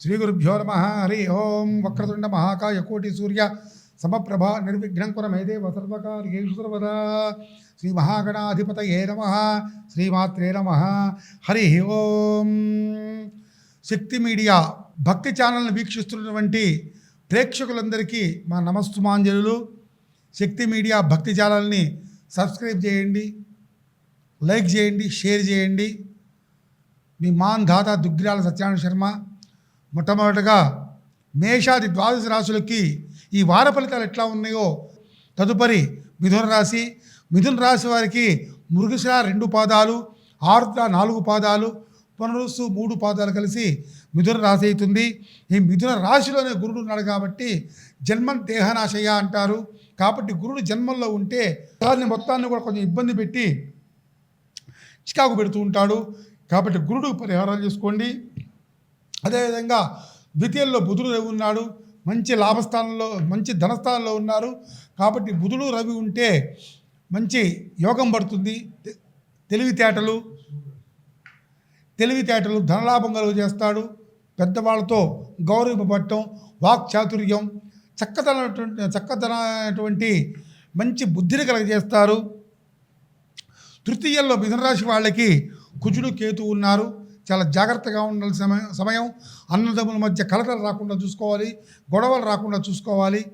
శ్రీ గురుభ్యో నమ. హరి ఓం. వక్రతుండ మహాకాయ కోటి సూర్య సమప్రభ నిర్విఘ్నం కుర సర్వకార్యేషు సర్వదా. శ్రీ మహాగణాధిపతయే నమ. శ్రీమాత్రే నమ. హరి ఓం. శక్తి మీడియా భక్తి ఛానల్ని వీక్షిస్తున్నటువంటి ప్రేక్షకులందరికీ మా నమస్తుమాంజలు శక్తి మీడియా భక్తి ఛానల్ని సబ్స్క్రైబ్ చేయండి. లైక్ చేయండి షేర్ చేయండి. మీ మాన్ దాత దుగ్గిరాల సత్యనారాయణ శర్మ. మొట్టమొదటగా మేషాది ద్వాదశ రాశులకి ఈ వార ఫలితాలు ఎట్లా ఉన్నాయో తదుపరి మిథున రాశి. మిథున రాశి వారికి మృగశిర రెండు పాదాలు ఆర్ద్ర నాలుగు పాదాలు పునరుసు మూడు పాదాలు కలిసి మిథున రాశి అవుతుంది. ఈ మిథున రాశిలోనే గురుడు ఉన్నాడు కాబట్టి జన్మ దేహనాశయ అంటారు. కాబట్టి గురుడు జన్మంలో ఉంటే దాన్ని మొత్తాన్ని కూడా కొంచెం ఇబ్బంది పెట్టి చికాకు పెడుతూ ఉంటాడు. కాబట్టి గురుడు పరిహారాలు చేసుకోండి. అదేవిధంగా ద్వితీయంలో బుధుడు రవి ఉన్నాడు. మంచి లాభస్థానంలో మంచి ధనస్థానంలో ఉన్నారు. కాబట్టి బుధుడు రవి ఉంటే మంచి యోగం పడుతుంది. తెలివితేటలు తెలివితేటలు ధనలాభం కలుగు చేస్తాడు పెద్దవాళ్ళతో గౌరవింపబడటం వాక్ చాతుర్యం చక్కదనటువంటి చక్కదనటువంటి మంచి బుద్ధిని కలగజేస్తారు. తృతీయంలో మిథునరాశి వాళ్ళకి కుజుడు కేతు ఉన్నారు. చాలా జాగ్రత్తగా ఉండాల్సిన సమయం సమయం. అన్నదమ్ముల మధ్య కలటలు రాకుండా చూసుకోవాలి గొడవలు రాకుండా చూసుకోవాలి.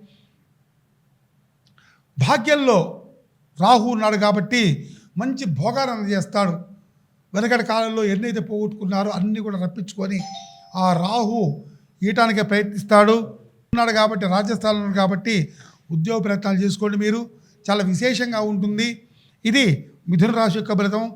భాగ్యంలో రాహు ఉన్నాడు కాబట్టి మంచి భోగాలను చేస్తాడు. వెనకటి కాలంలో ఎన్నైతే పోగొట్టుకున్నారో అన్నీ కూడా రప్పించుకొని ఆ రాహు ఈయటానికే ప్రయత్నిస్తాడు. ఉన్నాడు కాబట్టి రాజస్థానంలో ఉన్నాడు కాబట్టి ఉద్యోగ ప్రయత్నాలు చేసుకోండి మీరు. చాలా విశేషంగా ఉంటుంది. ఇది మిథున రాశి యొక్క ఫలితం.